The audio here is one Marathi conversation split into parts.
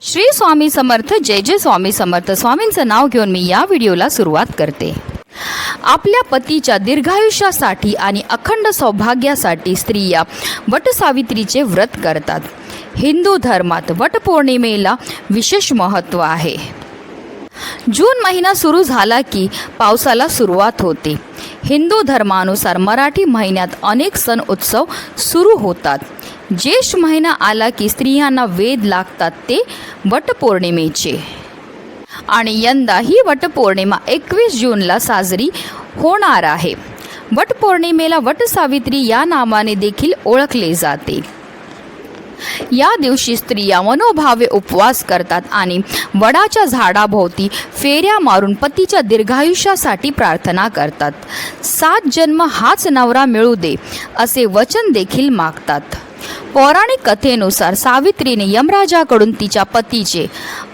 श्री स्वामी समर्थ जय जय स्वामी समर्थ. स्वामींचं नाव घेऊन मी या व्हिडिओला सुरुवात करते. आपल्या पतीच्या दीर्घायुष्यासाठी आणि अखंड सौभाग्यासाठी स्त्रिया वटसावित्रीचे व्रत करतात. हिंदू धर्मात वटपौर्णिमेला विशेष महत्त्व आहे. जून महिना सुरू झाला की पावसाला सुरुवात होते. हिंदू धर्मानुसार मराठी महिन्यात अनेक सण उत्सव सुरू होतात. ज्येष्ठ महिना आला की स्त्रियांना वेद लागतात ते वटपौर्णिमेचे. आणि यंदा ही वटपौर्णिमा एकवीस जूनला साजरी होणार आहे. वटपौर्णिमेला वटसावित्री या नावाने देखील ओळखले जाते. या दिवशी स्त्रिया मनोभावे उपवास करतात आणि वडाच्या झाडाभोवती फेऱ्या मारून पतीच्या दीर्घायुष्यासाठी प्रार्थना करतात. सात जन्म हाच नवरा मिळू दे असे वचन देखील मागतात. पौराणिक कथेनुसार सावित्रीने यमराजाकडून तिच्या पतीचे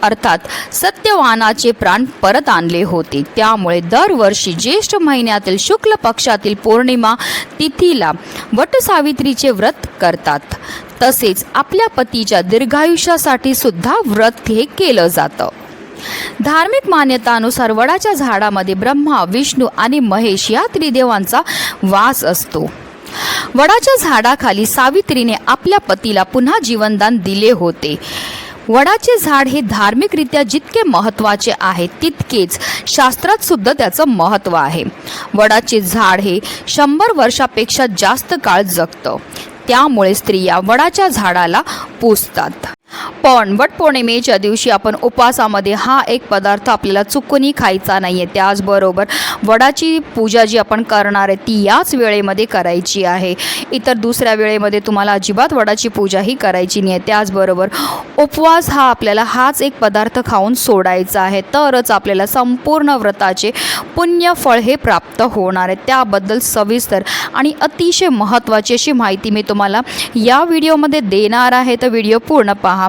अर्थात सत्यवानाचे प्राण परत आणले होते. त्यामुळे दरवर्षी ज्येष्ठ महिन्यातील शुक्ल पक्षातील पौर्णिमा तिथीला वटसावित्रीचे व्रत करतात. तसेच आपल्या पतीच्या दीर्घायुष्यासाठी सुद्धा व्रत हे केलं जातं. धार्मिक मान्यतानुसार वडाच्या झाडामध्ये ब्रह्मा विष्णू आणि महेश या त्रिदेवांचा वास असतो. वडाच्या झाडाखाली सावित्रीने आपल्या पतीला पुन्हा जीवनदान दिले होते. वडाचे झाड हे धार्मिकरित्या जितके महत्त्वाचे आहे तितकेच शास्त्रात सुद्धा त्याचं महत्त्व आहे. वडाचे झाड हे शंभर वर्षापेक्षा जास्त काळ जगतं. त्यामुळे स्त्रिया वडाच्या झाडाला पुजतात पण वटपौर्णिमेच्या दिवशी आपण उपवासामध्ये हा एक पदार्थ आपल्याला चुकूनही खायचा नाही आहे त्याचबरोबर वडाची पूजा जी आपण करणार आहे ती याच वेळेमध्ये करायची आहे. इतर दुसऱ्या वेळेमध्ये तुम्हाला अजिबात वडाची पूजाही करायची नाही आहे त्याचबरोबर उपवास हा आपल्याला हाच एक पदार्थ खाऊन सोडायचा आहे. तरच आपल्याला संपूर्ण व्रताचे पुण्यफळ हे प्राप्त होणार आहे. त्याबद्दल सविस्तर आणि अतिशय महत्त्वाची अशी माहिती मी तुम्हाला या व्हिडिओमध्ये देणार आहे. तर व्हिडिओ पूर्ण पहा.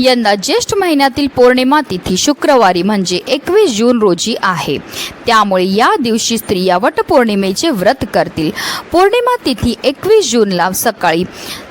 यंदा ज्येष्ठ महिन्यातील पौर्णिमा तिथी शुक्रवारी म्हणजे एकवीस जून रोजी आहे. त्यामुळे या दिवशी स्त्रिया वटपौर्णिमेचे व्रत करतील. पौर्णिमा तिथी एकवीस जूनला सकाळी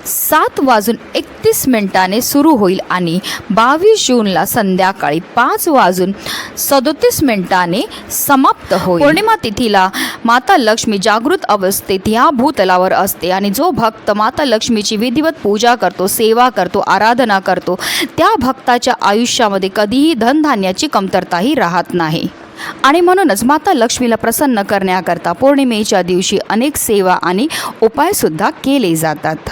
सात वाजून एकतीस मिनिटाने सुरू होईल आणि बावीस जूनला संध्याकाळी पाच वाजून सदोतीस मिनिटाने समाप्त होईल. पौर्णिमा तिथीला माता लक्ष्मी जागृत अवस्थेत ह्या भूतलावर असते आणि जो भक्त माता लक्ष्मीची विधिवत पूजा करतो सेवा करतो आराधना करतो त्या भक्ताच्या आयुष्यामध्ये कधीही धनधान्याची कमतरताही राहत नाही. आणि म्हणूनच माता लक्ष्मीला प्रसन्न करण्याकरता पौर्णिमेच्या दिवशी अनेक सेवा आणि उपायसुद्धा केले जातात.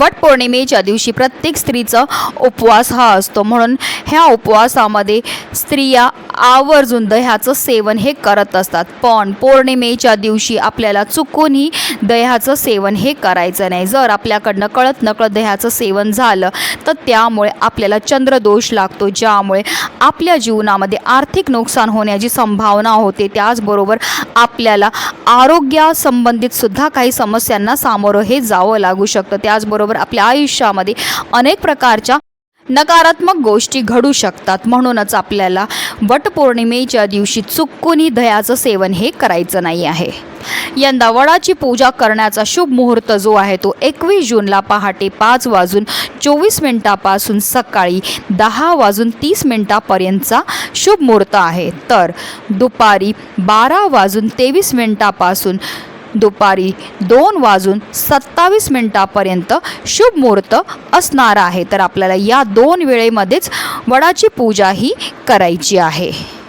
वटपौर्णिमेच्या दिवशी प्रत्येक स्त्रीचा उपवास हा असतो. म्हणून ह्या उपवासामध्ये स्त्रिया आवर्जून दह्याचं सेवन हे करत असतात. पण पौर्णिमेच्या दिवशी आपल्याला चुकूनही दह्याचं सेवन हे करायचं नाही. जर आपल्याकडनं कळत नकळत दह्याचं सेवन झालं तर त्यामुळे आपल्याला चंद्रदोष लागतो. ज्यामुळे आपल्या जीवनामध्ये आर्थिक नुकसान होण्याची संभावना होते. त्याचबरोबर आपल्याला आरोग्यासंबंधित सुद्धा काही समस्यांना सामोरं हे जावं लागू शकतं. त्याचबरोबर आपल्या आयुष्यामध्ये अनेक प्रकारच्या नकारात्मक गोष्टी घडू शकतात. म्हणूनच आपल्याला वटपौर्णिमेच्या दिवशी चुकूनही दह्याचं सेवन हे करायचं नाही आहे. यंदा वडाची पूजा करण्याचा शुभ मुहूर्त जो आहे तो एकवीस जूनला पहाटे पाच वाजून चोवीस मिनिटापासून सकाळी दहा वाजून तीस मिनिटापर्यंतचा शुभ मुहूर्त आहे. तर दुपारी बारा वाजून तेवीस मिनिटापासून दुपारी दोन वाजून सत्तावीस मिनिटापर्यंत शुभ मुहूर्त असणार आहे. तर आपल्याला या दोन वेळेमध्येच वडाची पूजा ही करायची आहे.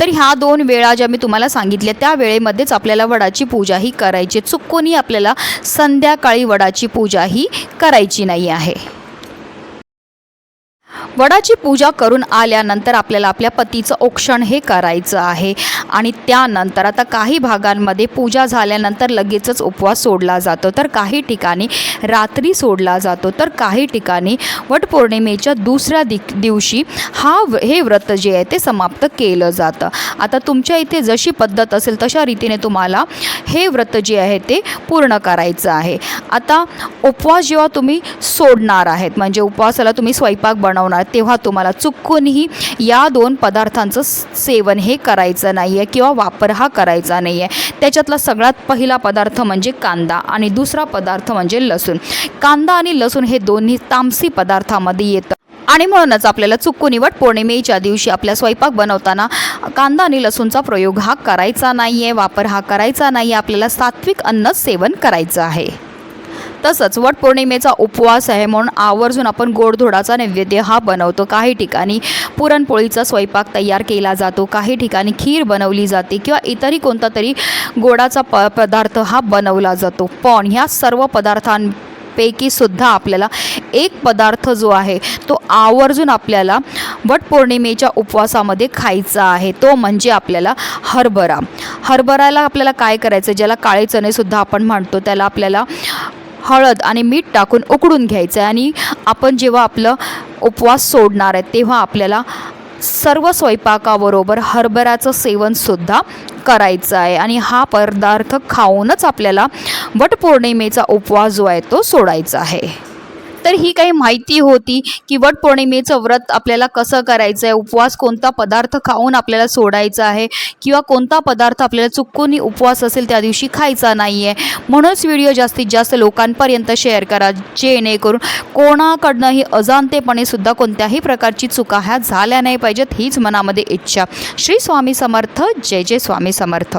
तर ह्या दोन वेळा ज्या मी तुम्हाला सांगितल्या त्या वेळेमध्येच आपल्याला वडाची पूजा ही करायची. चुकूनही आपल्याला संध्याकाळी वडाची पूजा ही करायची नाही आहे. वडाची पूजा करून आल्यानंतर आपल्याला आपल्या पतीचं औक्षण हे करायचं आहे. आणि त्यानंतर आता काही भागांमध्ये पूजा झाल्यानंतर लगेचच उपवास सोडला जातो. तर काही ठिकाणी रात्री सोडला जातो. तर काही ठिकाणी वटपौर्णिमेच्या दुसऱ्या दि दिवशी हा व- हे व्रत जे आहे ते समाप्त केलं जातं. आता तुमच्या इथे जशी पद्धत असेल तशा रीतीने तुम्हाला हे व्रत जे आहे ते पूर्ण करायचं आहे. आता उपवास जेव्हा तुम्ही सोडणार आहेत म्हणजे उपवासाला तुम्ही स्वयंपाक बनवणार तेव्हा तुम्हाला चुकूनही या दोन पदार्थांचं सेवन हे करायचं नाही आहे किंवा वापर हा करायचा नाही आहे त्याच्यातला सगळ्यात पहिला पदार्थ म्हणजे कांदा आणि दुसरा पदार्थ म्हणजे लसूण. कांदा आणि लसूण हे दोन्ही तामसी पदार्थामध्ये येतं. आणि म्हणूनच आपल्याला चुकून निवड पौर्णिमेच्या दिवशी आपल्या स्वयंपाक बनवताना कांदा आणि लसूणचा प्रयोग हा करायचा नाही आहे वापर हा करायचा नाही आहे आपल्याला सात्विक अन्न सेवन करायचं आहे. तसंच वटपौर्णिमेचा उपवास आहे म्हणून आवर्जून आपण गोडधोडाचा नैवेद्य हा बनवतो. काही ठिकाणी पुरणपोळीचा स्वयंपाक तयार केला जातो. काही ठिकाणी खीर बनवली जाते किंवा इतरही कोणता तरी गोडाचा प पदार्थ हा बनवला जातो. पण ह्या सर्व पदार्थांपैकी सुद्धा आपल्याला एक पदार्थ जो आहे तो आवर्जून आपल्याला वटपौर्णिमेच्या उपवासामध्ये खायचा आहे. तो म्हणजे आपल्याला हरभरा. हरभराला आपल्याला काय करायचं? ज्याला काळे चणेसुद्धा आपण म्हणतो त्याला आपल्याला हळद आणि मीठ टाकून उकडून घ्यायचं आहे. आणि आपण जेव्हा आपलं उपवास सोडणार आहे तेव्हा आपल्याला सर्व स्वयंपाकाबरोबर हरभऱ्याचं सेवनसुद्धा करायचं आहे. आणि हा पदार्थ खाऊनच आपल्याला वटपौर्णिमेचा उपवास जो आहे तो सोडायचा आहे. तर ही काही माहिती होती की वट पौर्णिमेचं व्रत आपल्याला कसं करायचं आहे? उपवास कोणता पदार्थ खाऊन आपल्याला सोडायचा आहे? किंवा कोणता पदार्थ आपल्याला चुकूनही उपवास असेल त्या दिवशी खायचा नाही आहे म्हणूनच व्हिडिओ जास्तीत जास्त लोकांपर्यंत शेअर करा जेणेकरून कोणाकडनंही अजाणतेपणे सुद्धा कोणत्याही प्रकारची चुका ह्या झाल्या नाही पाहिजेत हीच मनामध्ये इच्छा. श्री स्वामी समर्थ जय जय स्वामी समर्थ.